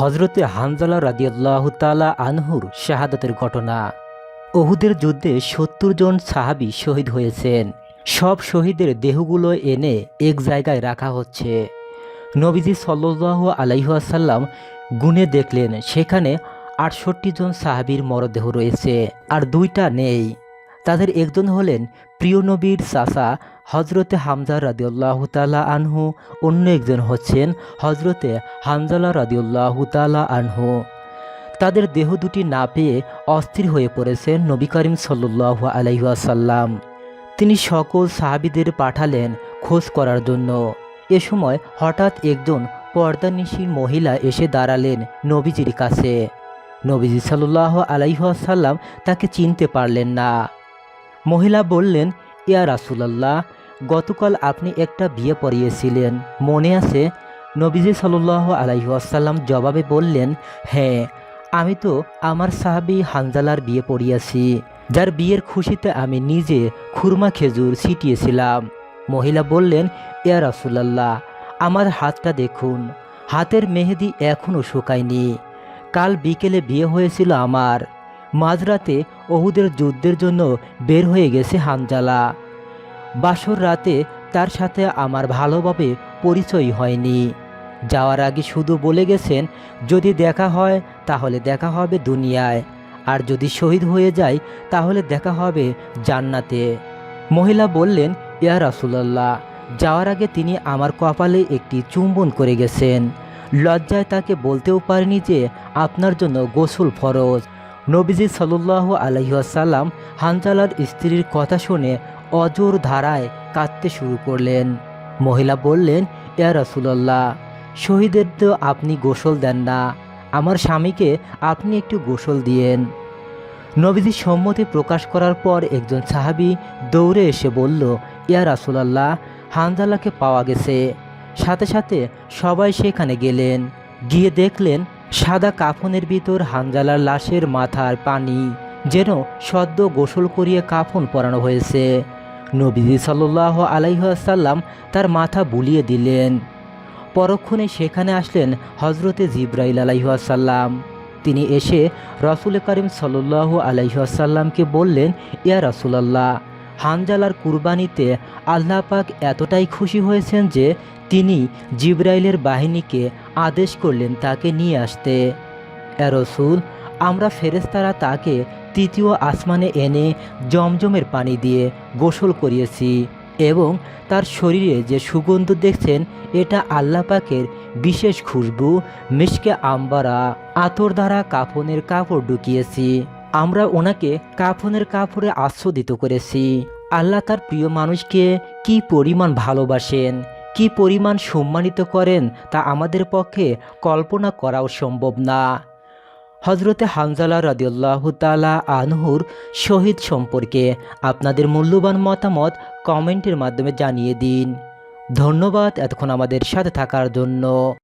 হজরতে হানজালা রাদিয়াল্লাহ তালা আনহুর শাহাদতের ঘটনা। ওহুদের যুদ্ধে সত্তর জন সাহাবি শহীদ হয়েছেন। সব শহীদের দেহগুলো এনে এক জায়গায় রাখা হচ্ছে। নবীজি সাল্লাহ আলাইহাসাল্লাম গুনে দেখলেন, সেখানে আটষট্টি জন সাহাবির মরদেহ রয়েছে, আর দুইটা নেই। তাদের একজন হলেন প্রিয় নবীর চাচা হজরতে হামজা রাদিউল্লাহ তালা আনহু অন্য একজন হচ্ছেন হজরতে হামজালা রাদিউল্লাহ তালা আনহু। তাদের দেহ দুটি না পেয়ে অস্থির হয়ে পড়েছেন নবী করিম সাল্লাহ আলাইহাসাল্লাম তিনি সকল সাহাবিদের পাঠালেন খোঁজ করার জন্য। এ সময় হঠাৎ একজন পর্দানিশীর মহিলা এসে দাঁড়ালেন নবীজির কাছে। নবীজি সাল্লাহ আলাইহাসাল্লাম তাকে চিনতে পারলেন না। মহিলা বললেন, ইয়া রাসুলাল্লাহ গতকাল আপনি একটা বিয়ে পড়িয়েছিলেন। মনে আছে? নবীজি সাল্লাহ আলাইহাসাল্লাম জবাবে বললেন হ্যাঁ আমি তো আমার সাহাবি হানজালার বিয়ে পড়িয়াছি। যার বিয়ের খুশিতে আমি নিজে খুরমা খেজুর ছিটিয়েছিলাম। মহিলা বললেন, ইয়া রাসুলাল্লাহ, আমার হাতটা দেখুন। হাতের মেহেদি এখনও শুকায়নি। কাল বিকেলে বিয়ে হয়েছিল আমার। মাঝরাতে ওহুদের যুদ্ধের জন্য বের হয়ে গেছে হানজালা। বাসর রাতে তার সাথে আমার ভালোভাবে পরিচয় হয়নি। যাওয়ার আগে শুধু বলে গেছেন, যদি দেখা হয়, তাহলে দেখা হবে দুনিয়ায়। আর যদি শহীদ হয়ে যায় তাহলে দেখা হবে জান্নাতে। মহিলা বললেন, ইয়া রাসুলাল্লাহ, যাওয়ার আগে তিনি আমার কপালে একটি চুম্বন করে গেছেন। লজ্জায় তাকে বলতেও পারেনি যে আপনার জন্য গোসল ফরজ। নবীজি সাল্লাহ আলহিহাসাল্লাম হানজালার স্ত্রীর কথা শুনে অজোর ধারায় কাঁদতে শুরু করলেন। মহিলা বললেন, ইয়া রাসুলাল্লাহ, শহীদের তো আপনি গোসল দেন না, আমার স্বামীকে আপনি একটু গোসল দিয়েন। নবীজি সম্মতি প্রকাশ করার পর একজন সাহাবি দৌড়ে এসে বলল, ইয়া রাসুলাল্লাহ, হানজালাকে পাওয়া গেছে। সাথে সাথে সবাই সেখানে গেলেন। গিয়ে দেখলেন সাদা কাফনের ভিতর হানজালার লাশের মাথার পানি যেন সদ্য গোসল করিয়ে কাফন পরানো হয়েছে। নবীজি সাল্লাহ আলাইসাল্লাম তার মাথা বুলিয়ে দিলেন। পরক্ষণে সেখানে আসলেন হজরতে জিব্রাইল আলাইহাসাল্লাম তিনি এসে রসুল করিম সাল্লু আলাইহাসাল্লামকে বললেন, ইয়া রসুলাল্লাহ হানজালার কুরবানিতে আল্লাহ পাক এতটাই খুশি হয়েছেন যে তিনি জিব্রাইলের বাহিনীকে আদেশ করলেন তাকে নিয়ে আসতে। এ রসুল, আমরা ফেরেস্তারা তাকে তৃতীয় আসমানে এনে জমজমের পানি দিয়ে গোসল করিয়েছি এবং তার শরীরে যে সুগন্ধ দেখছেন, এটা আল্লাহ পাকের বিশেষ খুশবু, মিশকে আম্বারা, আতর দ্বারা কাফনের কাপড় ঢুকিয়েছি। আমরা ওনাকে কাফনের কাপড়ে আচ্ছাদিত করেছি। আল্লাহ তার প্রিয় মানুষকে কি পরিমাণ ভালোবাসেন, কি পরিমাণ সম্মানিত করেন তা আমাদের পক্ষে কল্পনা করাও সম্ভব না। হজরতে হানজালা রাদিউল্লাহ তালা আনহুর শহীদ সম্পর্কে আপনাদের মূল্যবান মতামত কমেন্টের মাধ্যমে জানিয়ে দিন। ধন্যবাদ এতক্ষণ আমাদের সাথে থাকার জন্য।